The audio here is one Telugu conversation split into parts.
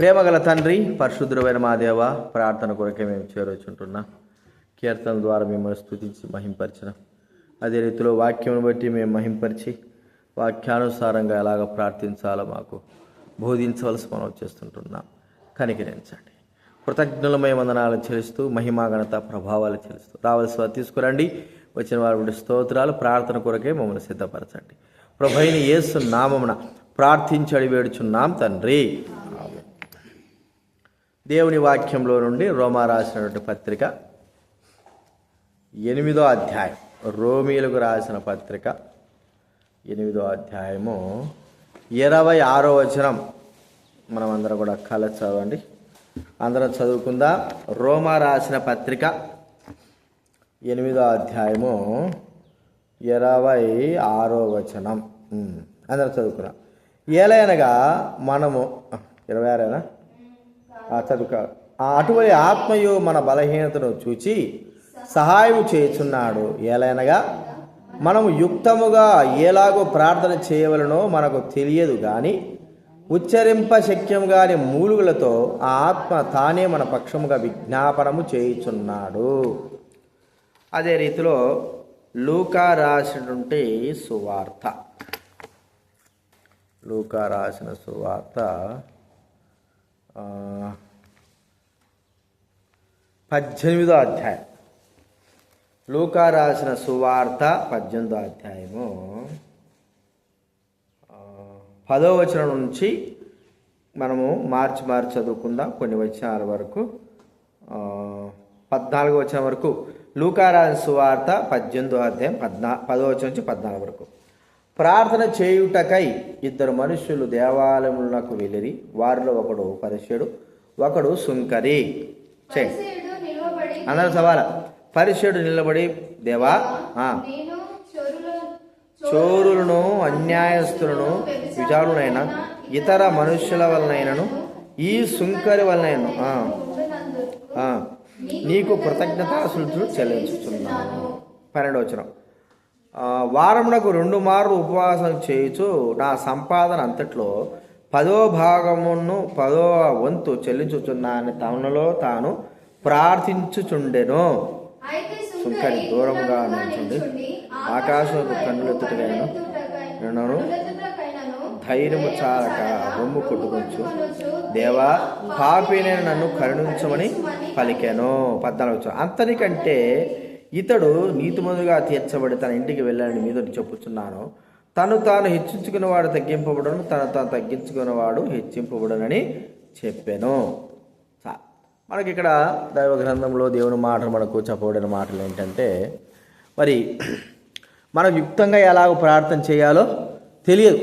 ప్రేమగల తండ్రి పరిశుద్ధుడైన మా దేవ ప్రార్థన కొరకే మేము చేరొచ్చుంటున్నాం. కీర్తన ద్వారా మిమ్మల్ని స్థుతించి మహింపరచడం అదే రీతిలో వాక్యం బట్టి మేము మహింపరిచి వాక్యానుసారంగా ఎలాగ ప్రార్థించాలో మాకు బోధించవలసి మనం చేస్తుంటున్నాం కనికరించండి కృతజ్ఞులమై వందనాలు చెలుస్తూ మహిమా ప్రభావాలు చెలుస్తూ రావాల్సి తీసుకురండి. వచ్చిన వారి స్తోత్రాలు ప్రార్థన కొరకే మమ్మల్ని సిద్ధపరచండి. ప్రభైన యేసు నామమున ప్రార్థించి అడిగి వేడుచున్నాం తండ్రి. దేవుని వాక్యంలో నుండి రోమా రాసినటువంటి పత్రిక ఎనిమిదో అధ్యాయం. రోమీలకు రాసిన పత్రిక ఎనిమిదో అధ్యాయము ఇరవై ఆరో వచనం. మనం అందరం కూడా కల చదవండి. అందరం చదువుకుందా. రోమా రాసిన పత్రిక ఎనిమిదో అధ్యాయము ఇరవై ఆరో వచనం. అందరం చదువుకున్నాం. ఏలైనగా మనము ఇరవై ఆరేనా? చదువుక అటువంటి ఆత్మయు మన బలహీనతను చూచి సహాయం చేయుచున్నాడు. ఏలైనగా మనము యుక్తముగా ఎలాగో ప్రార్థన చేయవలనో మనకు తెలియదు కానీ ఉచ్చరింప శక్యం కాని మూలుగులతో ఆ ఆత్మ తానే మన పక్షముగా విజ్ఞాపనము చేయుచున్నాడు. అదే రీతిలో లూకా రాసినటువంటి సువార్త. లూకా రాసిన సువార్త పద్దెనిమిదో అధ్యాయం. లూకా రాసిన సువార్త పద్దెనిమిదో అధ్యాయము. పదో వచనం నుంచి మనము మార్చి మార్చి చదువుకుందాం. కొన్ని వచనాల వరకు. ఆ, పద్నాలుగో వచనం వరకు. లూకా రాసిన సువార్త పద్దెనిమిదో అధ్యాయం పద్నా పదో వచనం నుంచి పద్నాలుగు వరకు. ప్రార్థన చేయుటకై ఇద్దరు మనుషులు దేవాలయములకు వెళ్ళిరి. వారిలో ఒకడు పరిశుడు ఒకడు సుంకరి. చేయండి అందరూ సవాల. పరిచయుడు నిలబడి దేవా చోరులను అన్యాయస్తులను విచారులైన ఇతర మనుష్యుల వలనైనను ఈ సుంకరి వలనైనను నీకు కృతజ్ఞతాశుద్ధులు చెల్లించుతున్నాను పన్నెండు వచ్చిన వారమునకు రెండు మార్లు ఉపవాసం చేయుచు నా సంపాదన అంతట్లో పదో భాగమును పదో వంతు చెల్లించుచున్నానని తనలో తాను ప్రార్థించుచుండెను. సుంకరి దూరముగా నిల్చుండి ఆకాశపు కన్నులెత్తుటకైనను నిన్నను ధైర్యము చాలక రొమ్ము కొట్టుకొచ్చు. దేవా పాపినైన నన్ను కరుణించమని పలికాను. పద్నాలుగు అంతనికంటే ఇతడు నీతిమంతుగా తీర్చబడి తన ఇంటికి వెళ్ళాలని మీద చెప్పుచున్నాను. తను తాను హెచ్చించుకున్నవాడు తగ్గింపబడను తను తాను తగ్గించుకున్నవాడు హెచ్చింపబడనని చెప్పాను. మనకి ఇక్కడ దైవ గ్రంథంలో దేవుని మాటలు మనకు చెప్పబడిన మాటలు ఏంటంటే మరి మనం యుక్తంగా ఎలాగ ప్రార్థన చేయాలో తెలియదు.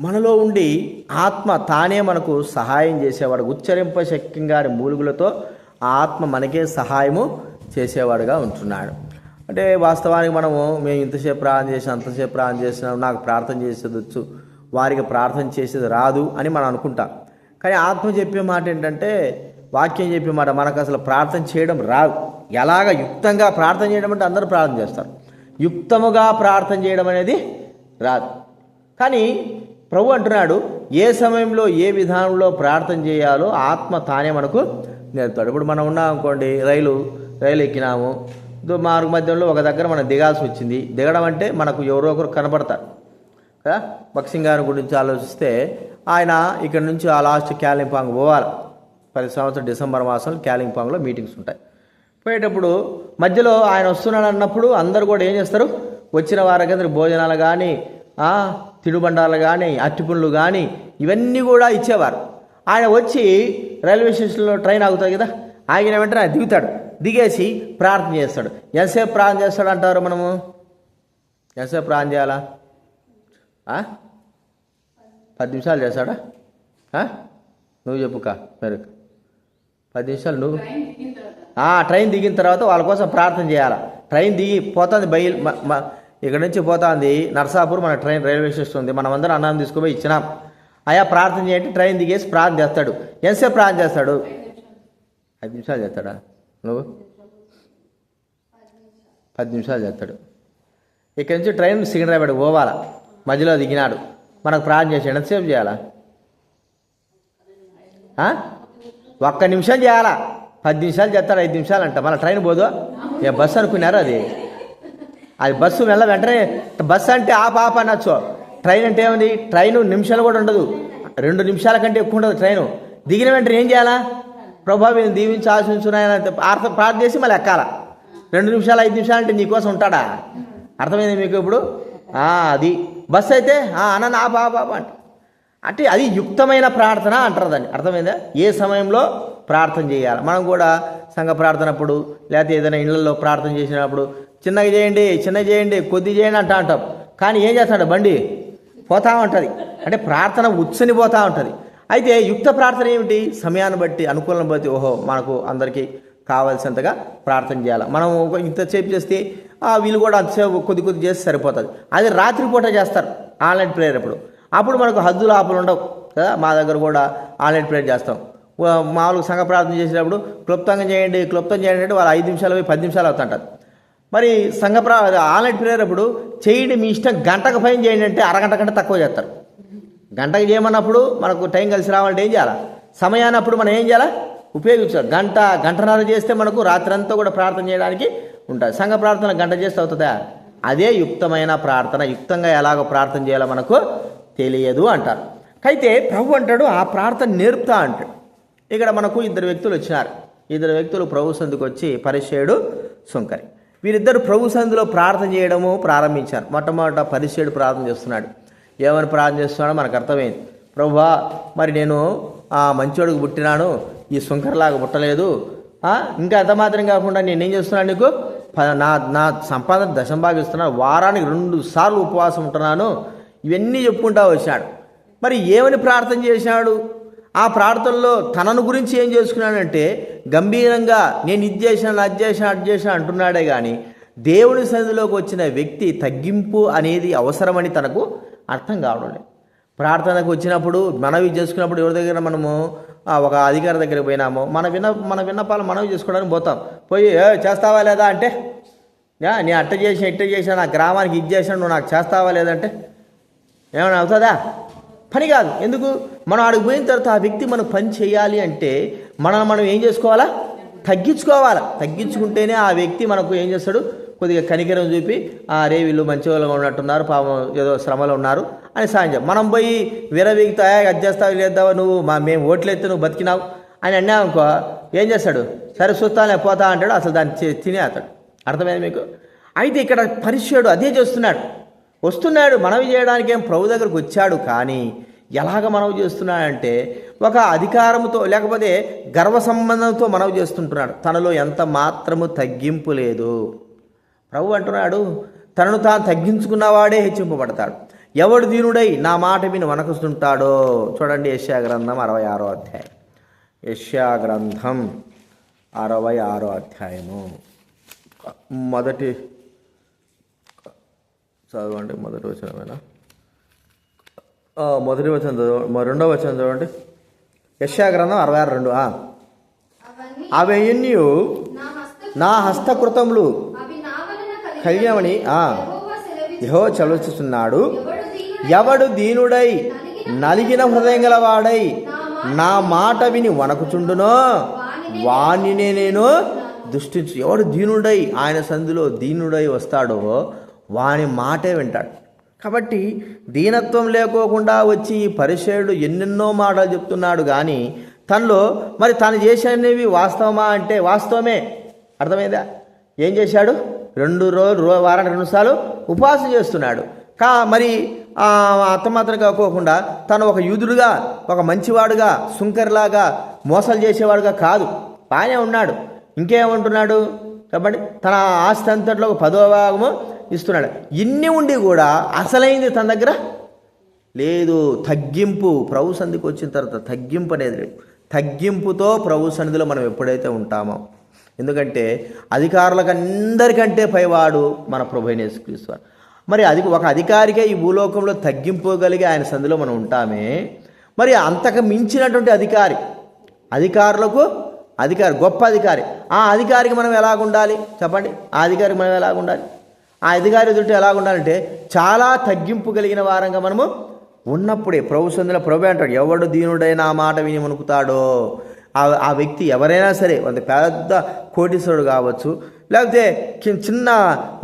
మనలో ఉండి ఆత్మ తానే మనకు సహాయం చేసేవాడు. ఉచ్చరింప శక్యంగా మూలుగులతో ఆ ఆత్మ మనకే సహాయము చేసేవాడుగా ఉంటున్నాడు. అంటే వాస్తవానికి మనము మేము ఇంతసేపు ప్రార్థన చేసినా అంతసేపు ప్రార్థన చేసినాం నాకు ప్రార్థన చేసేది వచ్చు వారికి ప్రార్థన చేసేది రాదు అని మనం అనుకుంటాం. కానీ ఆత్మ చెప్పే మాట ఏంటంటే వాక్యం చెప్పి మాట మనకు అసలు ప్రార్థన చేయడం రాదు. ఎలాగ యుక్తంగా ప్రార్థన చేయడం అంటే అందరూ ప్రార్థన చేస్తారు. యుక్తముగా ప్రార్థన చేయడం అనేది రాదు. కానీ ప్రభు అంటున్నాడు ఏ సమయంలో ఏ విధానంలో ప్రార్థన చేయాలో ఆత్మ తానే మనకు నేర్పుతాడు. ఇప్పుడు మనం ఉన్నాం అనుకోండి రైలు రైలు ఎక్కినాము. మార్గ మధ్యంలో ఒక దగ్గర మనం దిగాల్సి వచ్చింది. దిగడం అంటే మనకు ఎవరో ఒకరు కనపడతారు కదా? బక్సింగ్ గారి గురించి ఆలోచిస్తే ఆయన ఇక్కడ నుంచి ఆ లాస్ట్ క్యాలింపాంగ్ పోవాలి. ప్రతి సంవత్సరం డిసెంబర్ మాసంలో క్యాలింగ్పాంగ్లో మీటింగ్స్ ఉంటాయి. పోయేటప్పుడు మధ్యలో ఆయన వస్తున్నాడు అన్నప్పుడు అందరూ కూడా ఏం చేస్తారు? వచ్చిన వారికి భోజనాలు కానీ తినుబండాలు కానీ అట్టిపుండ్లు కానీ ఇవన్నీ కూడా ఇచ్చేవారు. ఆయన వచ్చి రైల్వే స్టేషన్లో ట్రైన్ ఆగుతుంది కదా ఆగిన వెంటనే ఆయన దిగుతాడు. దిగేసి ప్రార్థన చేస్తాడు. ఎంతసేపు ప్రార్థన చేస్తాడు అంటారు మనము? ఎంతసేపు ప్రార్థన చేయాలా? పది నిమిషాలు చేస్తాడా? నువ్వు చెప్పుక మరి పది నిమిషాలు నువ్వు. ట్రైన్ దిగిన తర్వాత వాళ్ళ కోసం ప్రార్థన చేయాలి? ట్రైన్ దిగి పోతుంది బయలు ఇక్కడ నుంచి పోతుంది నర్సాపూర్ మన ట్రైన్ రైల్వే స్టేషన్ ఉంది. మనం అందరం అన్నం తీసుకుపోయి ఇచ్చినాం. అయా ప్రార్థన చేయండి ట్రైన్ దిగేసి ప్రార్థన చేస్తాడు. ఎంతసేపు ప్రార్థన చేస్తాడు? ఐదు నిమిషాలు చేస్తాడా? నువ్వు? పది నిమిషాలు చేస్తాడు. ఇక్కడి నుంచి ట్రైన్ సికింద్రాబాద్ పోవాలా? మధ్యలో దిగినాడు. మనకు ప్రార్థన చేసి ఎంతసేపు చేయాలా? ఒక్క నిమిషం చేయాలా? పది నిమిషాలు చేస్తారు? ఐదు నిమిషాలు అంట. మళ్ళీ ట్రైన్ పోదు? ఏ బస్సు అనుకున్నారు అది? అది బస్సు వెళ్ళ వెంటనే బస్సు అంటే ఆప ఆప అనొచ్చు. ట్రైన్ అంటే ఏముంది? ట్రైన్ నిమిషాలు కూడా ఉండదు. రెండు నిమిషాల కంటే ఎక్కువ ఉండదు ట్రైను. దిగిన వెంటనే ఏం చేయాలా? ప్రభావి వీళ్ళని దీవించి ఆశించున్నాయని అర్థం ప్రార్థన చేసి మళ్ళీ ఎక్కాల. రెండు నిమిషాలు ఐదు నిమిషాలు అంటే నీకోసం ఉంటాడా? అర్థమైంది మీకు ఇప్పుడు? అది. బస్సు అయితే "ఆ, అన్న ఆప ఆప ఆప" అంట. అంటే అది యుక్తమైన ప్రార్థన అంటారు దాన్ని అర్థమైందా? ఏ సమయంలో ప్రార్థన చేయాలి? మనం కూడా సంఘ ప్రార్థన అప్పుడు లేకపోతే ఏదైనా ఇళ్ళలో ప్రార్థన చేసినప్పుడు చిన్నగా చేయండి చిన్న చేయండి కొద్ది చేయండి అంటా అంటాం కానీ ఏం చేస్తాడు బండి? పోతా ఉంటుంది. అంటే ప్రార్థన ఉచ్చని పోతా ఉంటుంది. అయితే యుక్త ప్రార్థన ఏమిటి? సమయాన్ని బట్టి అనుకూలం బట్టి ఓహో మనకు అందరికీ కావాల్సినంతగా ప్రార్థన చేయాలి. మనం ఇంతసేపు చేస్తే వీళ్ళు కూడా అంతసేపు కొద్ది కొద్ది చేస్తే సరిపోతుంది. అది రాత్రిపూట చేస్తారు. ఆన్లైన్ ప్రేయర్ అప్పుడు. అప్పుడు మనకు హద్దులు ఆపులు ఉండవు కదా మా దగ్గర కూడా ఆన్లైన్ ప్రేయర్ చేస్తాం. మామూలుగా సంఘ ప్రార్థన చేసేటప్పుడు క్లుప్తంగా చేయండి క్లుప్తం చేయండి అంటే వాళ్ళు ఐదు నిమిషాలు పోయి పది నిమిషాలు అవుతుంటారు. మరి సంఘ ప్రా ఆన్లైన్ ప్రేయర్ అప్పుడు చేయండి మీ ఇష్టం గంటకు పైన చేయండి అంటే అరగంట కంటే తక్కువ చేస్తారు. గంటకి చేయమన్నప్పుడు మనకు టైం కలిసి రావాలంటే ఏం చేయాలి? సమయానప్పుడు మనం ఏం చేయాలా? ఉపయోగించాలి గంట గంటన్నర చేస్తే మనకు రాత్రంతా కూడా ప్రార్థన చేయడానికి ఉంటుంది సంఘ ప్రార్థన గంట చేస్తే అవుతుందా? అదే యుక్తమైన ప్రార్థన. యుక్తంగా ఎలాగో ప్రార్థన చేయాలో మనకు? తెలియదు అంటారు. అయితే ప్రభు అంటాడు ఆ ప్రార్థన నేర్పుతా అంటాడు. ఇక్కడ మనకు ఇద్దరు వ్యక్తులు వచ్చినారు. ఇద్దరు వ్యక్తులు ప్రభు సందుకు వచ్చి పరిచయుడు సుంకరి. వీరిద్దరు ప్రభు సందులో ప్రార్థన చేయడము ప్రారంభించారు. మొట్టమొదట పరిచయుడు ప్రార్థన చేస్తున్నాడు. ఏమని ప్రార్థన చేస్తున్నాడో మనకు అర్థమైంది. ప్రభువా మరి నేను ఆ మంచోడికి పుట్టినాను ఈ సుంకరలాగా పుట్టలేదు. ఇంకా అంత మాత్రం కాకుండా నేనేం చేస్తున్నాను నీకు? ప- నా నా సంపాదన దశంభాగిస్తున్నాను వారానికి రెండు సార్లు ఉపవాసం ఉంటున్నాను. ఇవన్నీ చెప్పుకుంటా వచ్చాడు. మరి ఏమని ప్రార్థన చేశాడు? ఆ ప్రార్థనలో తనను గురించి ఏం చేసుకున్నాడంటే గంభీరంగా నేను ఇది చేశాను అది చేశాను అది చేశాను అంటున్నాడే కానీ దేవుని సన్నిధిలోకి వచ్చిన వ్యక్తి తగ్గింపు అనేది అవసరమని తనకు అర్థం కావడం లేదు. ప్రార్థనకు వచ్చినప్పుడు మనవి చేసుకున్నప్పుడు ఎవరి దగ్గర మనము ఒక అధికారి దగ్గరికి పోయినాము మన విన్న మన విన్నపాలు మనవి చేసుకోవడానికి పోతాం. పోయి చేస్తావా లేదా? అంటే నేను అట్ట చేసిన ఇట్ట చేసిన నా గ్రామానికి ఇది చేసాను నువ్వు నాకు చేస్తావా లేదంటే ఏమైనా అవుతుందా? పని కాదు. ఎందుకు? మనం ఆడికి పోయిన తర్వాత ఆ వ్యక్తి మనం పని చేయాలి అంటే మనం మనం ఏం చేసుకోవాలా? తగ్గించుకోవాలి? తగ్గించుకుంటేనే ఆ వ్యక్తి మనకు ఏం చేస్తాడు? కొద్దిగా కనికరం చూపి ఆ రే వీళ్ళు మంచి వాళ్ళు ఉన్నట్టున్నారు పాపం ఏదో శ్రమలో ఉన్నారు అని సాయం చేయాలి. మనం పోయి విరవీగుతా అది చేస్తావు లేదావా నువ్వు మా మేము ఓట్లెత్తే నువ్వు బతికినావు అని అన్నామనుకో ఏం చేస్తాడు? సరే చూస్తానే పోతా అంటాడు. అసలు దాన్ని తినే తినేస్తాడు. అర్థమైంది మీకు? అయితే ఇక్కడ పరిచయుడు అదే చేస్తున్నాడు. వస్తున్నాడు మనవి చేయడానికి ఏం ప్రభు దగ్గరకు వచ్చాడు కానీ ఎలాగ మనవి చేస్తున్నాడంటే ఒక అధికారంతో లేకపోతే గర్వ సంబంధంతో మనవి చేస్తుంటున్నాడు. తనలో ఎంత మాత్రము తగ్గింపు లేదు. ప్రభు అంటున్నాడు తనను తాను తగ్గించుకున్నవాడే హెచ్చింపబడతాడు. ఎవడు దీనుడై నా మాట విని వనకుస్తుంటాడో చూడండి యశ్యా గ్రంథం అరవై ఆరో అధ్యాయం. యశ్యా గ్రంథం అరవై ఆరో అధ్యాయము. మొదటి చదవండి మొదటి వచనమేనా మొదటి వచనం చదవ రెండో వచనం చదవండి. యశ్యా గ్రంథం అరవై ఆరు రెండు. అవన్నీ నా హస్త నా హస్తకృతములు సెలవిచ్చు. యహో ఎవడు దీనుడై ఎవడు దీనుడై నలిగిన హృదయం గలవాడై నా మాట విని వణకుచుండునో? వాణినే నేను దృష్టించు ఎవడు దీనుడై ఆయన సంధిలో దీనుడై వస్తాడో వాని మాటే వింటాడు. కాబట్టి దీనత్వం లేకోకుండా వచ్చి ఈ పరిచయుడు ఎన్నెన్నో మాటలు చెప్తున్నాడు కానీ తనలో మరి తను చేసేవి వాస్తవమా అంటే వాస్తవమే. అర్థమైందా? ఏం చేశాడు? రెండు రోజులు రో వారానికి రెండు సార్లు ఉపవాసం చేస్తున్నాడు. కా మరి అత్తమాత్రం కాకోకుండా తను ఒక యూదుడుగా ఒక మంచివాడుగా సుంకర్లాగా మోసాలు చేసేవాడుగా కాదు. బాగానే ఉన్నాడు. ఇంకేమంటున్నాడు? చెప్పండి. తన ఆస్తి అంతట్లో ఒక పదో భాగము ఇస్తున్నాడు. ఇన్ని ఉండి కూడా అసలైంది తన దగ్గర? లేదు తగ్గింపు ప్రభు సంధికి వచ్చిన తర్వాత తగ్గింపు అనేది లేదు. తగ్గింపుతో ప్రభు సన్నిధిలో మనం ఎప్పుడైతే ఉంటామో. ఎందుకంటే అధికారులకు అందరికంటే పైవాడు మన ప్రభు అయిన యేసుక్రీస్తు మరి అది ఒక అధికారికే ఈ భూలోకంలో తగ్గింపుగలిగి ఆయన సంధిలో మనం ఉంటామే. మరి అంతకు మించినటువంటి అధికారి అధికారులకు అధికారి గొప్ప అధికారి ఆ అధికారికి మనం ఎలాగుండాలి? చెప్పండి. ఆ అధికారికి మనం ఎలాగుండాలి? ఆ అధికారి ఎదుట ఎలాగ ఉండాలంటే చాలా తగ్గింపు కలిగిన వారంగా మనము ఉన్నప్పుడే ప్రభు సందుల ప్రభు అంటాడు ఎవడు దీనుడైన ఆ మాట విని వణుకుతాడో? ఆ ఆ వ్యక్తి ఎవరైనా సరే ఒక పెద్ద కోటీశ్వరుడు కావచ్చు లేకపోతే చిన్న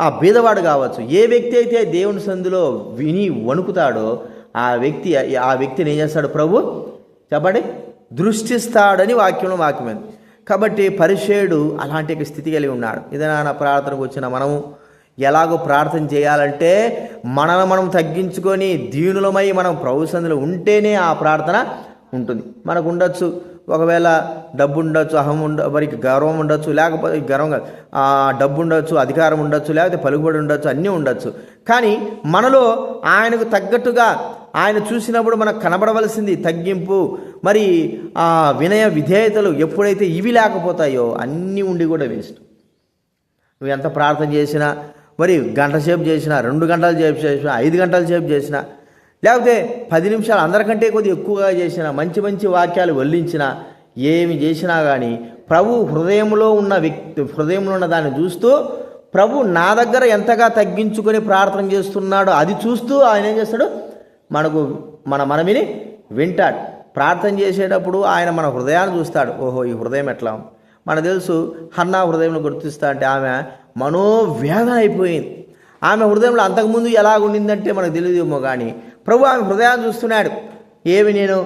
ఆ బీదవాడు కావచ్చు ఏ వ్యక్తి అయితే దేవుని సందులో విని వణుకుతాడో ఆ వ్యక్తి ఆ వ్యక్తిని ఏం చేస్తాడు ప్రభు? చెప్పండి. దృష్టిస్తాడని వాక్యంలో వాక్యమైంది. కాబట్టి పరిచయుడు అలాంటి ఒక స్థితి కలిగి ఉన్నాడు. ఇదే నా ప్రార్థనకు వచ్చిన మనము. ఎలాగో ప్రార్థన చేయాలంటే మనను మనం తగ్గించుకొని దీనులమై మనం ప్రభు ఉంటేనే ఆ ప్రార్థన ఉంటుంది. మనకు ఉండొచ్చు. ఒకవేళ డబ్బు ఉండొచ్చు అహం ఉండ వారికి గర్వం ఉండొచ్చు లేకపోతే గర్వం కాదు, డబ్బు ఉండొచ్చు అధికారం ఉండొచ్చు లేకపోతే పలుకుబడి ఉండొచ్చు అన్నీ ఉండొచ్చు. కానీ మనలో ఆయనకు తగ్గట్టుగా ఆయన చూసినప్పుడు మనకు కనబడవలసింది తగ్గింపు. మరి ఆ వినయ విధేయతలు ఎప్పుడైతే ఇవి లేకపోతాయో అన్నీ ఉండి కూడా వేస్ట్. నువ్వు ఎంత ప్రార్థన చేసినా మరి గంట సేపు చేసినా రెండు గంటల సేపు చేసినా ఐదు గంటల సేపు చేసినా లేకపోతే పది నిమిషాలు అందరికంటే కొద్దిగా ఎక్కువగా చేసినా మంచి మంచి వాక్యాలు వల్లించిన ఏమి చేసినా కానీ ప్రభు హృదయంలో ఉన్న వ్యక్తి హృదయంలో ఉన్న దాన్ని చూస్తూ ప్రభు నా దగ్గర ఎంతగా తగ్గించుకొని ప్రార్థన చేస్తున్నాడో అది చూస్తూ ఆయన ఏం చేస్తాడు? మనకు మన మనమిని వింటాడు. ప్రార్థన చేసేటప్పుడు ఆయన మన హృదయాన్ని చూస్తాడు. ఓహో ఈ హృదయం ఎట్లా? మనకు తెలుసు హన్నా హృదయం గుర్తిస్తా అంటే ఆమె మనోవేదన అయిపోయింది. ఆమె హృదయంలో అంతకుముందు ఎలా ఉండిందంటే మనకు తెలియదేమో కానీ ప్రభు ఆమె హృదయాన్ని చూస్తున్నాడు. ఏమి నేను?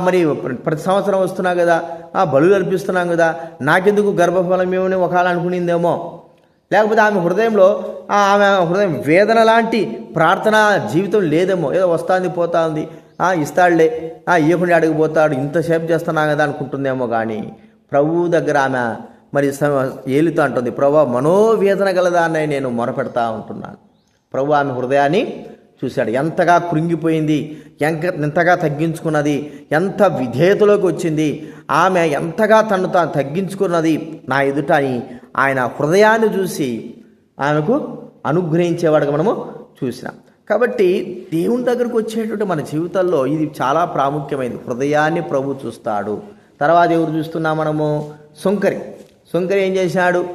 మరి ప్రతి సంవత్సరం వస్తున్నా కదా ఆ బలు అర్పిస్తున్నాం కదా నాకెందుకు గర్భఫలం ఏమని ఒకవేళ అనుకునిందేమో. లేకపోతే ఆమె హృదయంలో ఆమె హృదయం వేదన లాంటి ప్రార్థన జీవితం లేదేమో. ఏదో వస్తుంది పోతుంది ఆ, ఇస్తాడులే ఆ, ఇవ్వకుండా అడిగిపోతాడు ఇంతసేపు చేస్తున్నా కదా అనుకుంటుందేమో కానీ ప్రభువు దగ్గర ఆమె మరి స- ఏలుతూ అంటుంది ప్రభా మనోవేదన గలదాన్ని నేను మొరపెడతా ఉంటున్నాను. ప్రభు ఆమె హృదయాన్ని చూశాడు. ఎంతగా కృంగిపోయింది ఎంత ఎంతగా తగ్గించుకున్నది ఎంత విధేయతలోకి వచ్చింది ఆమె ఎంతగా తను తాను తగ్గించుకున్నది నా ఎదుట అని ఆయన హృదయాన్ని చూసి ఆమెకు అనుగ్రహించేవాడుగా మనము చూసినాం. కాబట్టి దేవుని దగ్గరకు వచ్చేటువంటి మన జీవితాల్లో ఇది చాలా ప్రాముఖ్యమైనది. హృదయాన్ని ప్రభు చూస్తాడు. తర్వాత ఎవరు చూస్తున్నాం మనము? సుంకరి సుంకరి ఏం చేశాడు?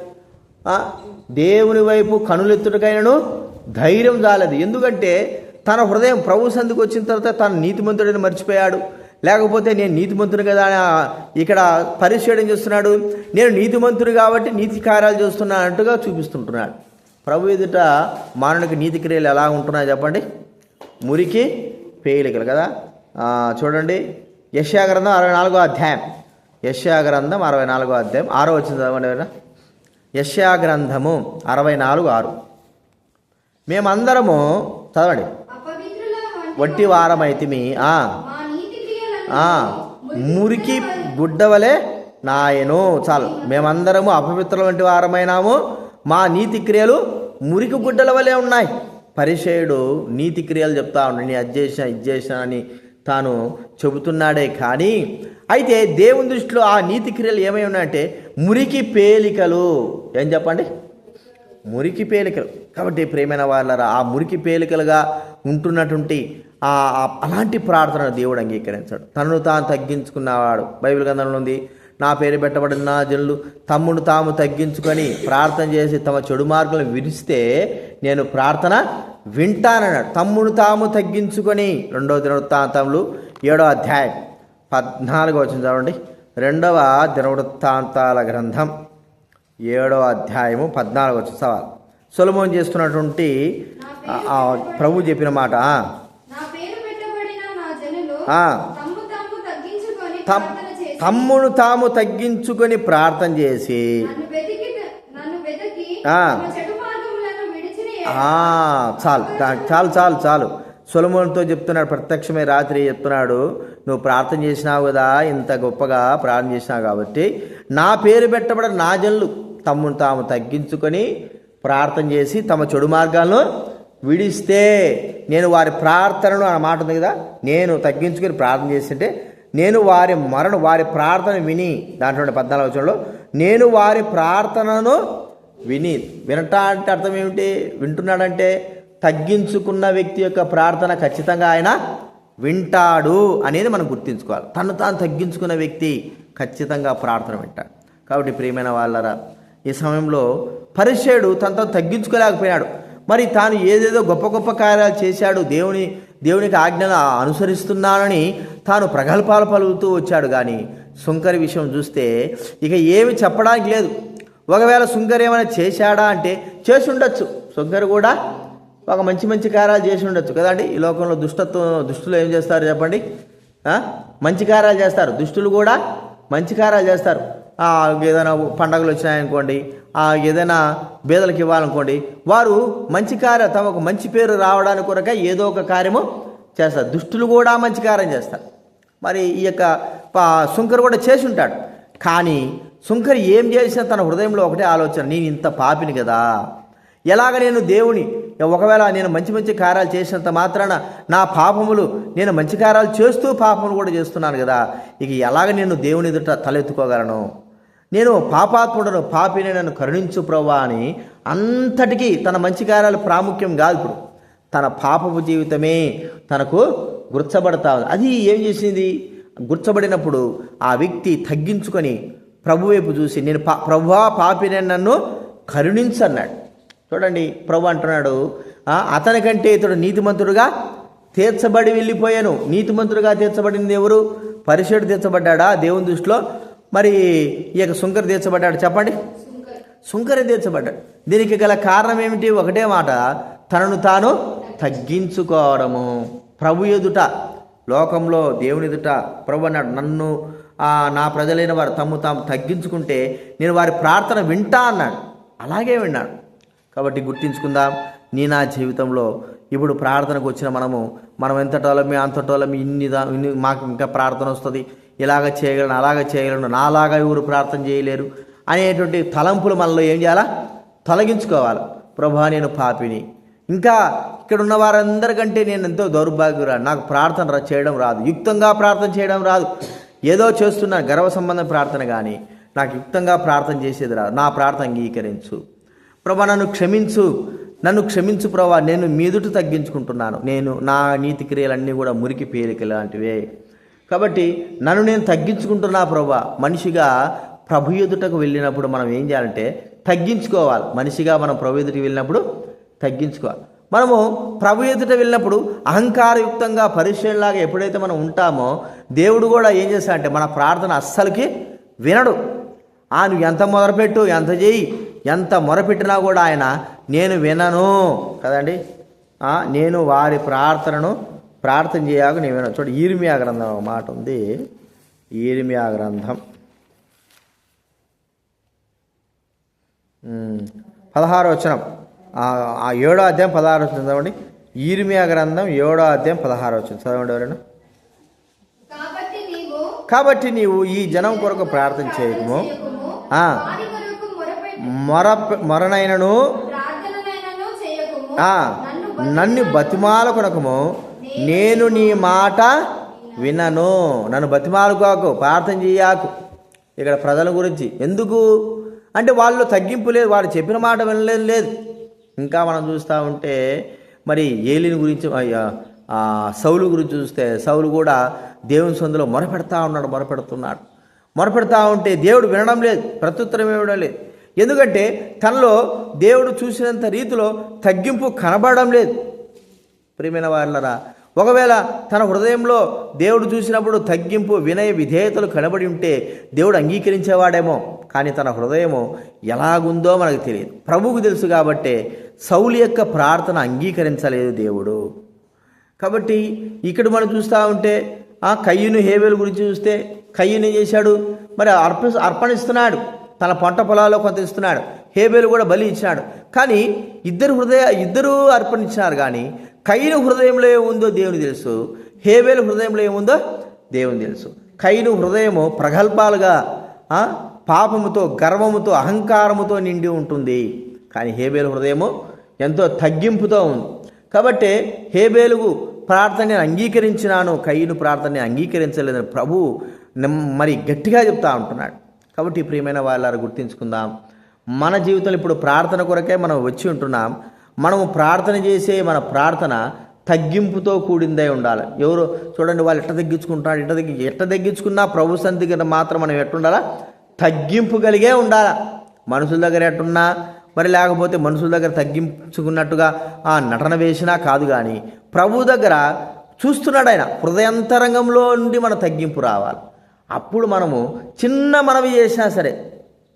దేవుని వైపు కనులెత్తుటకైనను ధైర్యం చాలదు. ఎందుకంటే తన హృదయం ప్రభు సందుకు వచ్చిన తర్వాత తను నీతిమంతుడని మర్చిపోయాడు. లేకపోతే నేను నీతిమంతుడు కదా ఇక్కడ పరిశీలన చేస్తున్నాడు? నేను నీతిమంతుడు కాబట్టి నీతి కార్యాలు చేస్తున్నా అన్నట్టుగా చూపిస్తుంటున్నాడు. ప్రభు ఎదుట మానవునికి నీతి క్రియలు ఎలా ఉంటున్నాయో చెప్పండి? మురికి పేలికలు కదా? చూడండి. యశాగ్రంథం అరవై నాలుగో అధ్యాయం. యశాగ్రంథం అరవై నాలుగో అధ్యాయం. ఆరో వచ్చింది చదవండి ఎవరైనా యశ్యా గ్రంథము అరవై నాలుగు ఆరు. మేమందరము చదవండి. వట్టి వారమైతిమి మురికి గుడ్డవలే నాయను. చాలు. మేమందరము అపవిత్రుల వంటి వారమైనాము మా నీతి క్రియలు మురికి గుడ్డల వలె ఉన్నాయి. పరిచయుడు నీతి క్రియలు చెప్తా నేను అది చేసిన ఇది చేసిన అని తాను చెబుతున్నాడే కానీ అయితే దేవుని దృష్టిలో ఆ నీతి క్రియలు ఏమై ఉన్నాయంటే మురికి పేలికలు. ఏం చెప్పండి? మురికి పేలికలు. కాబట్టి ప్రేమైన వాళ్ళరా ఆ మురికి పేలికలుగా ఉంటున్నటువంటి ఆ అలాంటి ప్రార్థన దేవుడు అంగీకరించాడు. తనను తాను తగ్గించుకున్నవాడు. బైబిల్ గ్రంథంలో ఉంది నా పేరు పెట్టబడిన నా జనులు తమ్ముడు తాము తగ్గించుకొని ప్రార్థన చేసి తమ చెడు మార్గులు విరిస్తే నేను ప్రార్థన వింటానన్నాడు. తమ్ముడు తాము తగ్గించుకొని రెండవ దినవృత్తాంతములు ఏడో అధ్యాయం. పద్నాలుగు వచ్చింది చూడండి రెండవ దినవృత్తాంతాల గ్రంథం ఏడో అధ్యాయము పద్నాలుగు వచ్చి సవాల్ సొలమోన్ చేస్తున్నటువంటి ప్రభు చెప్పిన మాట తమ్మును తాము తగ్గించుకొని ప్రార్థన చేసి చాలు. చాలు చాలు చాలు. సొలమోన్తో చెప్తున్నాడు ప్రత్యక్షమే రాత్రి చెప్తున్నాడు. నువ్వు ప్రార్థన చేసినావు కదా ఇంత గొప్పగా ప్రార్థన చేసినావు కాబట్టి నా పేరు పెట్టబడ నా జనులు తమ్మును తాము తగ్గించుకొని ప్రార్థన చేసి తమ చెడు మార్గాలను విడిస్తే నేను వారి ప్రార్థనను అన్న మాట ఉంది కదా నేను తగ్గించుకొని ప్రార్థన చేస్తుంటే నేను వారి మరణ వారి ప్రార్థన విని దాంట్లో పద్నాలుగు వచనంలో నేను వారి ప్రార్థనను విని వినటా అంటే అర్థం ఏమిటి? వింటున్నాడంటే తగ్గించుకున్న వ్యక్తి యొక్క ప్రార్థన ఖచ్చితంగా ఆయన వింటాడు అనేది మనం గుర్తుంచుకోవాలి. తను తాను తగ్గించుకున్న వ్యక్తి ఖచ్చితంగా ప్రార్థన వింటాడు. కాబట్టి ప్రియమైన వాళ్ళరా ఈ సమయంలో పరిచయుడు తను తాను తగ్గించుకోలేకపోయాడు మరి తాను ఏదేదో గొప్ప గొప్ప కార్యాలు చేశాడు దేవుని దేవునికి ఆజ్ఞను అనుసరిస్తున్నానని తాను ప్రగల్భాలు పలుకుతూ వచ్చాడు. కానీ సుంకరి విషయం చూస్తే ఇక ఏమి చెప్పడానికి లేదు. ఒకవేళ సుంకర్ ఏమైనా చేశాడా అంటే చేసి ఉండొచ్చు. సుంకర్ కూడా ఒక మంచి మంచి కార్యాలు చేసి ఉండొచ్చు కదండి ఈ లోకంలో దుష్టత్వం దుష్టులు ఏం చేస్తారు చెప్పండి? మంచి కార్యాలు చేస్తారు. దుష్టులు కూడా మంచి కార్యాలు చేస్తారు. ఆ, ఏదైనా పండగలు వచ్చినాయనుకోండి ఆ, ఏదైనా బేదలకు ఇవ్వాలనుకోండి వారు మంచి కార్య తమకు మంచి పేరు రావడానికి కొరక ఏదో ఒక కార్యము చేస్తారు. దుష్టులు కూడా మంచి కార్యం చేస్తారు. మరి ఈ యొక్క పా- కూడా చేసి ఉంటాడు. కానీ శుంకర్ ఏం చేసినా తన హృదయంలో ఒకటే ఆలోచన నేను ఇంత పాపిని కదా. ఎలాగ నేను దేవుని ఒకవేళ నేను మంచి మంచి కార్యాలు చేసినంత మాత్రాన నా పాపములు నేను మంచి కార్యాలు చేస్తూ పాపములు కూడా చేస్తున్నాను కదా. ఇక ఎలాగ నేను దేవుని ఎదుట తలెత్తుకోగలను? నేను పాపాత్ముడను పాపిని నన్ను కరుణించు ప్రవ్వా అని అంతటికీ తన మంచి కార్యాలు ప్రాముఖ్యం కాదు ఇప్పుడు. తన పాపపు జీవితమే తనకు గుర్చబడతా అది ఏం చేసింది? గుర్చబడినప్పుడు ఆ వ్యక్తి తగ్గించుకొని ప్రభు వైపు చూసి నేను పా ప్రభువా పాపిని నన్ను కరుణించన్నాడు. చూడండి ప్రభు అంటున్నాడు అతనికంటే ఇతడు నీతిమంతుడుగా తీర్చబడి వెళ్ళిపోయాను. నీతిమంతుడుగా తీర్చబడింది ఎవరు? పరిశుడు తీర్చబడ్డాడా? దేవుని దృష్టిలో. మరి ఈ యొక్క సుంకర తీర్చబడ్డాడు చెప్పండి. సుంకర తీర్చబడ్డాడు. దీనికి గల కారణం ఏమిటి? ఒకటే మాట. తనను తాను తగ్గించుకోవడము. ప్రభు ఎదుట లోకంలో దేవుని ఎదుట ప్రభు అన్నాడు నన్ను నా ప్రజలైన వారు తమ్ము తాము తగ్గించుకుంటే నేను వారి ప్రార్థన వింటా అన్నాడు. అలాగే విన్నాడు. కాబట్టి గుర్తించుకుందాం నీ నా జీవితంలో ఇప్పుడు ప్రార్థనకు వచ్చిన మనము మనం ఎంతటోళమి అంతటోళమి ఇన్ని దా- ఇన్ని మాకు ఇంకా ప్రార్థన వస్తుంది ఇలాగ చేయగలను అలాగ చేయగలను నాలాగా ఎవరు ప్రార్థన చేయలేరు అనేటువంటి తలంపులు మనలో ఏం చేయాలా? తొలగించుకోవాలి. ప్రభా నేను పాపిని. ఇంకా ఇక్కడ ఉన్న వారందరికంటే నేను ఎంతో దౌర్భాగ్యురా నాకు ప్రార్థన చేయడం రాదు. యుక్తంగా ప్రార్థన చేయడం రాదు. ఏదో చేస్తున్న గర్వ సంబంధ ప్రార్థన కానీ నాకు యుక్తంగా ప్రార్థన చేసేది రాదు. నా ప్రార్థన అంగీకరించు. ప్రభా నన్ను క్షమించు నన్ను క్షమించు ప్రభా నేను మీదుట తగ్గించుకుంటున్నాను. నేను నా నీతి క్రియలన్నీ కూడా మురికి పేలిక లాంటివే. కాబట్టి నన్ను నేను తగ్గించుకుంటున్నా ప్రభా. మనిషిగా ప్రభు ఎదుటకు వెళ్ళినప్పుడు మనం ఏం చేయాలంటే తగ్గించుకోవాలి. మనిషిగా మనం ప్రభు ఎదుటికి వెళ్ళినప్పుడు తగ్గించుకోవాలి. మనము ప్రభు ఎదుట వెళ్ళినప్పుడు అహంకారయుక్తంగా పరిశీలనలాగా ఎప్పుడైతే మనం ఉంటామో దేవుడు కూడా ఏం చేస్తాడంటే మన ప్రార్థన అస్సలకి వినడు. ఆ నువ్వు ఎంత మొదలుపెట్టు ఎంత చేయి ఎంత మొరపెట్టినా కూడా ఆయన నేను వినను. కదండి? నేను వారి ప్రార్థనను ప్రార్థన చేయకు నేను వినను. చూడు ఈర్మియా గ్రంథం ఒక మాట ఉంది. ఈర్మియా గ్రంథం. పదహారో వచనం. ఆ ఏడో అధ్యాయం పదహారు వచనం చదవండి. ఈర్మియా గ్రంథం ఏడో అధ్యాయం పదహారు వచనం. చదవండి ఎవరైనా. కాబట్టి నీవు కాబట్టి నీవు ఈ జనం కొరకు ప్రార్థన చేయకము చేయకుము. ఆ. వారి కొరకు మొరపెట్టు మొర మొరనైనను నన్ను నన్ను బతిమాల కొనకము నేను నీ మాట వినను. నన్ను బతిమాలుకోకు ప్రార్థన చేయకు. ఇక్కడ ప్రజల గురించి ఎందుకు? అంటే వాళ్ళు తగ్గింపు లేదు వాడు చెప్పిన మాట వినలేదు లేదు. ఇంకా మనం చూస్తూ ఉంటే మరి ఏలిని గురించి సౌలు గురించి చూస్తే సౌలు కూడా దేవుని సొందులో మొరపెడతా ఉన్నాడు మొరపెడుతున్నాడు. మొరపెడతా ఉంటే దేవుడు వినడం లేదు ప్రత్యుత్తరం ఇవ్వడం లేదు. ఎందుకంటే తనలో దేవుడు చూసినంత రీతిలో తగ్గింపు కనబడడం లేదు. ప్రియమైన వాళ్ళరా ఒకవేళ తన హృదయంలో దేవుడు చూసినప్పుడు తగ్గింపు వినయ విధేయతలు కనబడి ఉంటే దేవుడు అంగీకరించేవాడేమో. కానీ తన హృదయము ఎలాగుందో మనకు తెలియదు. ప్రభువుకు తెలుసు కాబట్టే సౌలు యొక్క ప్రార్థన అంగీకరించలేదు దేవుడు. కాబట్టి ఇక్కడ మనం చూస్తూ ఉంటే ఆ కయ్యును హేవేలు గురించి చూస్తే కయ్యను ఏం చేశాడు? మరి అర్ప అర్పణిస్తున్నాడు. తన పంట పొలాల్లో కొంత ఇస్తున్నాడు. హేబేలు కూడా బలి ఇచ్చినాడు. కానీ ఇద్దరు హృదయ ఇద్దరూ అర్పణించినారు కానీ కైను హృదయంలో ఏముందో దేవుని తెలుసు. హేబేలు హృదయంలో ఏముందో దేవుని తెలుసు. కైను హృదయము ప్రగల్భాలుగా పాపముతో గర్వముతో అహంకారముతో నిండి ఉంటుంది. కానీ హేబేలు హృదయము ఎంతో తగ్గింపుతో ఉంది. కాబట్టి హేబేలుగు ప్రార్థన నేను అంగీకరించినాను కయ్యను ప్రార్థన అంగీకరించలేదని ప్రభు మరి గట్టిగా చెప్తా ఉంటున్నాడు. కాబట్టి ప్రియమైన వాళ్ళారు గుర్తించుకుందాం. మన జీవితంలో ఇప్పుడు ప్రార్థన కొరకే మనం వచ్చి ఉంటున్నాం. మనము ప్రార్థన చేసే మన ప్రార్థన తగ్గింపుతో కూడిందై ఉండాలి. ఎవరు చూడండి వాళ్ళు ఎట్ట తగ్గించుకుంటారు ఎట్ట తగ్గి ఎట్ట తగ్గించుకున్నా ప్రభు సంధి మాత్రం మనం ఎట్టుండాలా? తగ్గింపు కలిగే ఉండాలా? మనుషుల దగ్గర ఎట్టున్నా మరి లేకపోతే మనుషుల దగ్గర తగ్గించుకున్నట్టుగా ఆ నటన వేసినా కాదు కానీ ప్రభు దగ్గర చూస్తున్నాడు ఆయన. హృదయంతరంగంలో నుండి మన తగ్గింపు రావాలి. అప్పుడు మనము చిన్న మనవి చేసినా సరే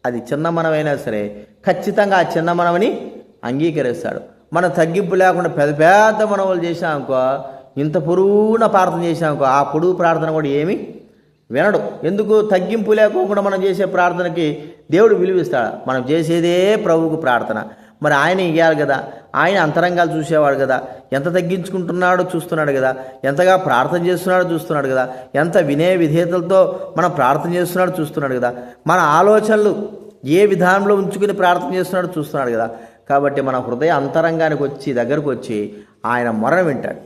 అది చిన్న మనవైనా సరే ఖచ్చితంగా ఆ చిన్న మనవని అంగీకరిస్తాడు. మన తగ్గింపు లేకుండా పెద్ద పెద్ద మనవులు చేసామనుకో ఇంత పొరుగున ప్రార్థన చేసామనుకో ఆ పొడుగు ప్రార్థన కూడా ఏమి వినడు. ఎందుకు? తగ్గింపు లేకోకుండా మనం చేసే ప్రార్థనకి దేవుడు విలువిస్తాడు. మనం చేసేదే ప్రభువుకు ప్రార్థన. మరి ఆయన ఇవ్వాలి కదా. ఆయన అంతరంగాలు చూసేవాడు కదా. ఎంత తగ్గించుకుంటున్నాడో చూస్తున్నాడు కదా. ఎంతగా ప్రార్థన చేస్తున్నాడో చూస్తున్నాడు కదా. ఎంత వినయ విధేయతలతో మనం ప్రార్థన చేస్తున్నాడో చూస్తున్నాడు కదా. మన ఆలోచనలు ఏ విధానంలో ఉంచుకుని ప్రార్థన చేస్తున్నాడో చూస్తున్నాడు కదా. కాబట్టి మన హృదయ అంతరంగానికి వచ్చి దగ్గరకు వచ్చి ఆయన మరణ వింటాడు.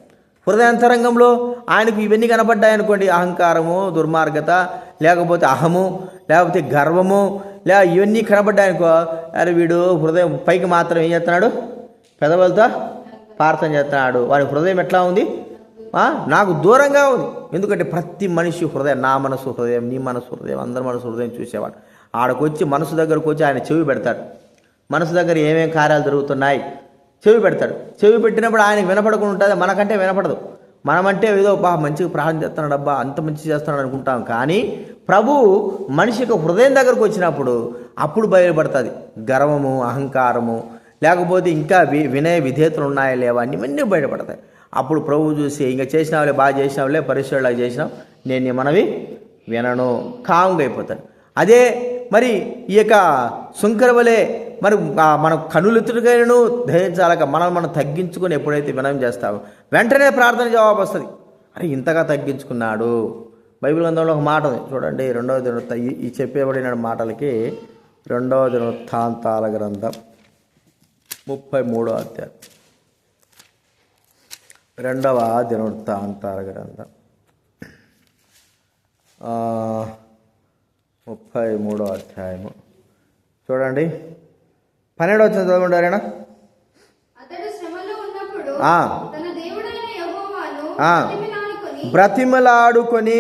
హృదయ అంతరంగంలో ఆయనకు ఇవన్నీ కనపడ్డాయనుకోండి అహంకారము దుర్మార్గత లేకపోతే అహము లేకపోతే గర్వము లే ఇవన్నీ కనబడ్డాయనుకో అరే వీడు హృదయం పైకి మాత్రం ఏం చేస్తున్నాడు? పెదవులతో ప్రార్థన చేస్తున్నాడు. వాడి హృదయం ఎట్లా ఉంది? నాకు దూరంగా ఉంది. ఎందుకంటే ప్రతి మనిషి హృదయం నా మనసు హృదయం నీ మనసు హృదయం అందరి మనసు హృదయం చూసేవాడు. ఆడకొచ్చి మనసు దగ్గరకు వచ్చి ఆయన చెవి పెడతాడు. మనసు దగ్గర ఏమేం కార్యాలు జరుగుతున్నాయి? చెవి పెడతాడు. చెవి పెట్టినప్పుడు ఆయనకు వినపడకుండా ఉంటుంది మనకంటే వినపడదు. మనమంటే ఏదో బా మంచిగా ప్రార్థన చేస్తున్నాడు అబ్బా అంత మంచి చేస్తున్నాడు అనుకుంటాం. కానీ ప్రభు మనిషికి హృదయం దగ్గరకు వచ్చినప్పుడు అప్పుడు బయలుపడుతుంది. గర్వము అహంకారము లేకపోతే ఇంకా వి వినయ విధేతలు ఉన్నాయా లేవా అన్ని ఇవన్నీ బయటపడతాయి. అప్పుడు ప్రభు చూసి ఇంకా చేసినావులే బాగా చేసినావులే పరిశ్రమలాగా చేసినావు నేను నీ మనవి వినను. కాంగా అయిపోతాడు అదే మరి ఈ యొక్క సుంకరవలే మరి ఆ మన కనులెత్తుడికైనను ధరించాలక మనం మనం తగ్గించుకొని ఎప్పుడైతే వినయం చేస్తామో వెంటనే ప్రార్థన జవాబు వస్తుంది. అరే ఇంతగా తగ్గించుకున్నాడు. బైబిల్ గ్రంథంలో ఒక మాట ఉంది. చూడండి రెండవ దినవృత్త ఈ- చెప్పేబడిన మాటలకి రెండవ దినవృత్తాంతాల గ్రంథం. ముప్పై మూడో అధ్యాయం. రెండవ దినవృత్తాంతాల గ్రంథం. ముప్పై మూడో అధ్యాయము. చూడండి. పన్నెండు వచ్చిన చదవండారేనా. బ్రతిమిలాడుకొని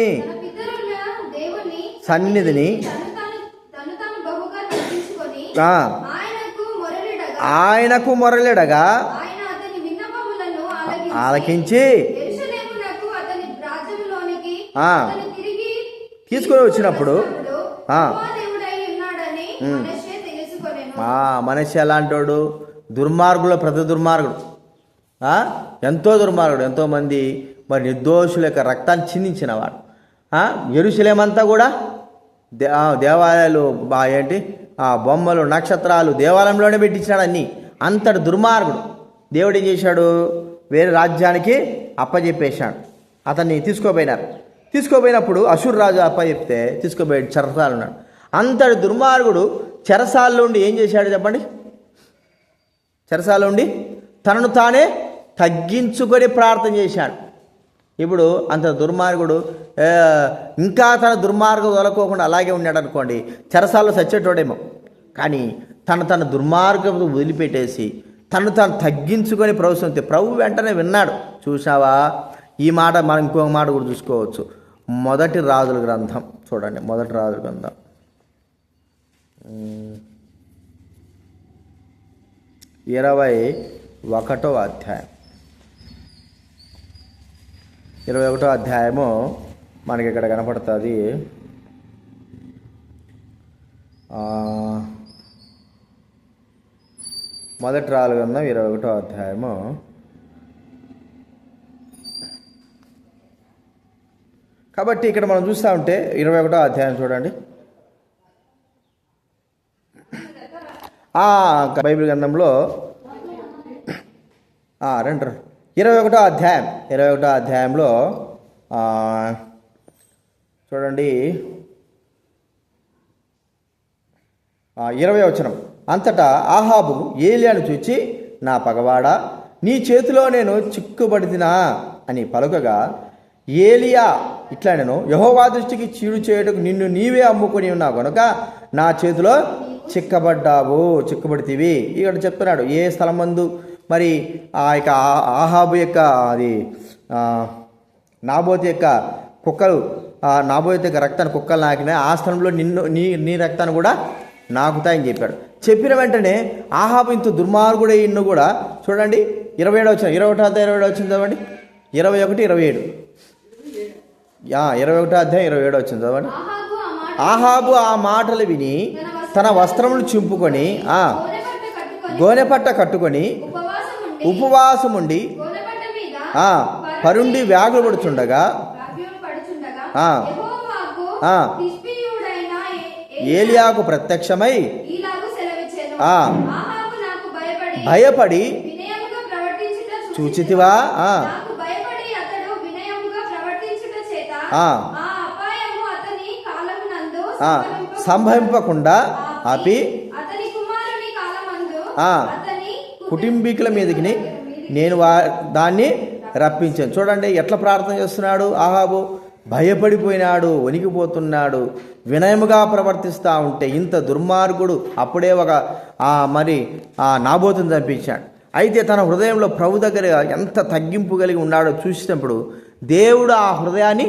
సన్నిధిని తను తాను తను తాను బహుగా తగ్గించుకొని ఆ, ఆయనకు మొరలిడగా ఆయనకు మొరలిడగా ఆలకించి తీసుకొని వచ్చినప్పుడు మనిషి ఎలాంటోడు? దుర్మార్గుల ప్రతి దుర్మార్గుడు? ఎంతో దుర్మార్గుడు ఎంతోమంది మరి నిర్దోషుల యొక్క రక్తాన్ని చిందించినవాడు ఎరుశలేమంతా కూడా దే దేవాలయాలు బా ఏంటి? ఆ బొమ్మలు నక్షత్రాలు దేవాలయంలోనే పెట్టించినాడు అన్నీ. అంతటి దుర్మార్గుడు. దేవుడు ఏం చేశాడు? వేరే రాజ్యానికి అప్పజెప్పేశాడు. అతన్ని తీసుకోపోయినారు. తీసుకోపోయినప్పుడు అసురు రాజు అప్పజెప్తే తీసుకోపోయాడు చెరసాలు ఉన్నాడు. అంతటి దుర్మార్గుడు చెరసాల్లో ఉండి ఏం చేశాడు చెప్పండి? చెరసాల్లో ఉండి తనను తానే తగ్గించుకొని ప్రార్థన చేశాడు. ఇప్పుడు అంత దుర్మార్గుడు ఇంకా తన దుర్మార్గం వదలకోకుండా అలాగే ఉన్నాడు అనుకోండి చెరసాల్లో చచ్చేటోడేమో కానీ తను తన దుర్మార్గం వదిలిపెట్టేసి తను తాను తగ్గించుకొని ప్రభుత్వం ప్రభు వెంటనే విన్నాడు. చూసావా ఈ మాట మనం ఇంకొక మాట కూడా చూసుకోవచ్చు. మొదటి రాజుల గ్రంథం. చూడండి మొదటి రాజుల గ్రంథం. ఇరవై ఒకటో అధ్యాయం. ఇరవై ఒకటో అధ్యాయము మనకి ఇక్కడ కనపడుతుంది. మొదటి రాలు గ్రంథం ఇరవై ఒకటో అధ్యాయము. కాబట్టి ఇక్కడ మనం చూస్తూ ఉంటే ఇరవై ఒకటో అధ్యాయం చూడండి. బైబిల్ గ్రంథంలో రండి రండి ఇరవై ఒకటో అధ్యాయం. ఇరవై ఒకటో అధ్యాయంలో చూడండి. ఇరవై వచనం. అంతటా ఆహాబు ఏలియాను చూచి నా పగవాడా నీ చేతిలో నేను చిక్కుబడిదినా అని పలుకగా ఏలియా ఇట్లా నేను యహోవా దృష్టికి చీడు చేయుటకు నిన్ను నీవే అమ్ముకుని ఉన్నావు కనుక నా చేతిలో చిక్కబడ్డావు చిక్కబడితివి. ఇక్కడ చెప్తున్నాడు ఏ స్థలం మందు మరి ఆ యొక్క ఆహాబు యొక్క అది నాబోతి యొక్క కుక్కలు నాబోతి యొక్క రక్తాన్ని కుక్కలు నాకినాయి ఆ స్థలంలో నిన్ను నీ నీ రక్తాన్ని కూడా నాకుతాయని చెప్పాడు. చెప్పిన వెంటనే ఆహాబు ఇంత దుర్మార్గుడే ఇన్ను కూడా చూడండి ఇరవై ఏడు వచ్చిన ఇరవై ఒకటో అధ్యాయం ఇరవై ఏడు వచ్చింది చదవండి. ఇరవై ఒకటి ఇరవై ఏడు. ఇరవై ఒకటో అధ్యాయం ఇరవై ఏడు వచ్చింది చదవండి. ఆహాబు ఆ మాటలు విని తన వస్త్రములు చింపుకొని గోనెపట్ట కట్టుకొని గోనెపట్ట కట్టుకొని ఉపవాసం ఉండి ఉపవాసముండి మీద ఆ పరుండి వ్యాగులు పడుచుండగా ఏలియాకు ప్రత్యక్షమై భయపడి చూచితివా? సంభవింపకుండా ఆపి కుటుంబీకుల మీదకి నేను వా దాన్ని రప్పించాను. చూడండి ఎట్లా ప్రార్థన చేస్తున్నాడు? ఆహాబు భయపడిపోయినాడు వణికిపోతున్నాడు వినయముగా ప్రవర్తిస్తూ ఉంటే ఇంత దుర్మార్గుడు అప్పుడే ఒక ఆ మరి ఆ నాబోతుని చంపించాడు. అయితే తన హృదయంలో ప్రభు దగ్గర ఎంత తగ్గింపు కలిగి ఉన్నాడో చూసినప్పుడు దేవుడు ఆ హృదయాన్ని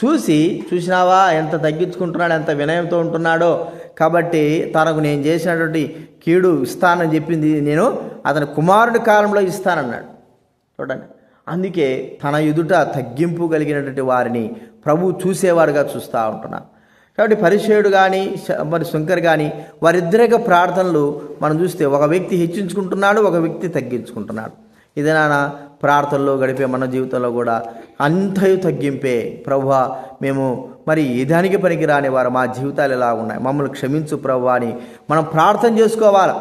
చూసి చూసినావా ఎంత తగ్గించుకుంటున్నాడు ఎంత వినయంతో ఉంటున్నాడో. కాబట్టి తనకు నేను చేసినటువంటి కీడు ఇస్తానని చెప్పింది నేను అతని కుమారుడి కాలంలో ఇస్తానన్నాడు. చూడండి. అందుకే తన ఎదుట తగ్గింపు కలిగినటువంటి వారిని ప్రభు చూసేవారుగా చూస్తూ ఉంటున్నాను కాబట్టి పరిచయుడు కానీ మరి శంకర్ కానీ వారిద్దరి యొక్క ప్రార్థనలు మనం చూస్తే ఒక వ్యక్తి హెచ్చించుకుంటున్నాడు ఒక వ్యక్తి తగ్గించుకుంటున్నాడు. ఇది ప్రార్థనలో గడిపే మన జీవితంలో కూడా అంతయు తగ్గింపే ప్రభు మేము మరి ఏదానికి పనికిరాని వారు? మా జీవితాలు ఎలా ఉన్నాయి? మమ్మల్ని క్షమించు ప్రభు అని మనం ప్రార్థన చేసుకోవాలి?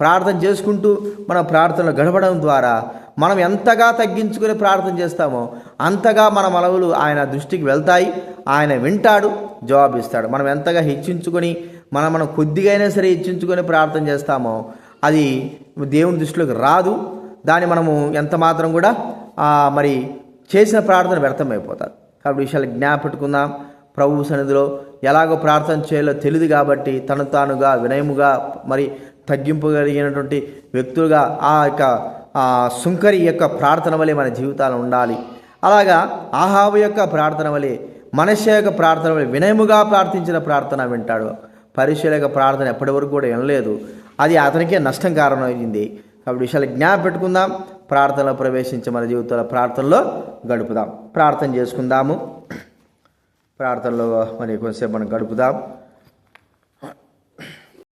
ప్రార్థన చేసుకుంటూ మన ప్రార్థనలు గడపడం ద్వారా మనం ఎంతగా తగ్గించుకుని ప్రార్థన చేస్తామో అంతగా మన మనవులు ఆయన దృష్టికి వెళ్తాయి ఆయన వింటాడు జవాబు ఇస్తాడు. మనం ఎంతగా హెచ్చించుకొని మనం మనం కొద్దిగా అయినా సరే హెచ్చించుకొని ప్రార్థన చేస్తామో అది దేవుని దృష్టిలోకి రాదు. దాన్ని మనము ఎంత మాత్రం కూడా మరి చేసిన ప్రార్థన వ్యర్థమైపోతారు కాబట్టి విషయాలు జ్ఞాపెట్టుకుందాం ప్రభు సన్నిధిలో ఎలాగో ప్రార్థన చేయాలో తెలియదు కాబట్టి తను తానుగా వినయముగా మరి తగ్గింపగలిగినటువంటి వ్యక్తులుగా ఆ యొక్క శుంకరి సుంకరి యొక్క ప్రార్థన వలె మన జీవితాలు ఉండాలి. అలాగా ఆహాబు యొక్క ప్రార్థన వలె మనస్య యొక్క ప్రార్థన వలె వినయముగా ప్రార్థించిన ప్రార్థన వింటాడు. పరిశీల యొక్క ప్రార్థన ఎప్పటి వరకు కూడా వినలేదు. అది అతనికే నష్టం కారణమైంది. కాబట్టి విషయాలు జ్ఞాప పెట్టుకుందాం. ప్రార్థనలో ప్రవేశించి మన జీవితంలో ప్రార్థనలో గడుపుదాం. ప్రార్థన చేసుకుందాము. ప్రార్థనలో మరి కొంతసేపు మనం గడుపుదాం.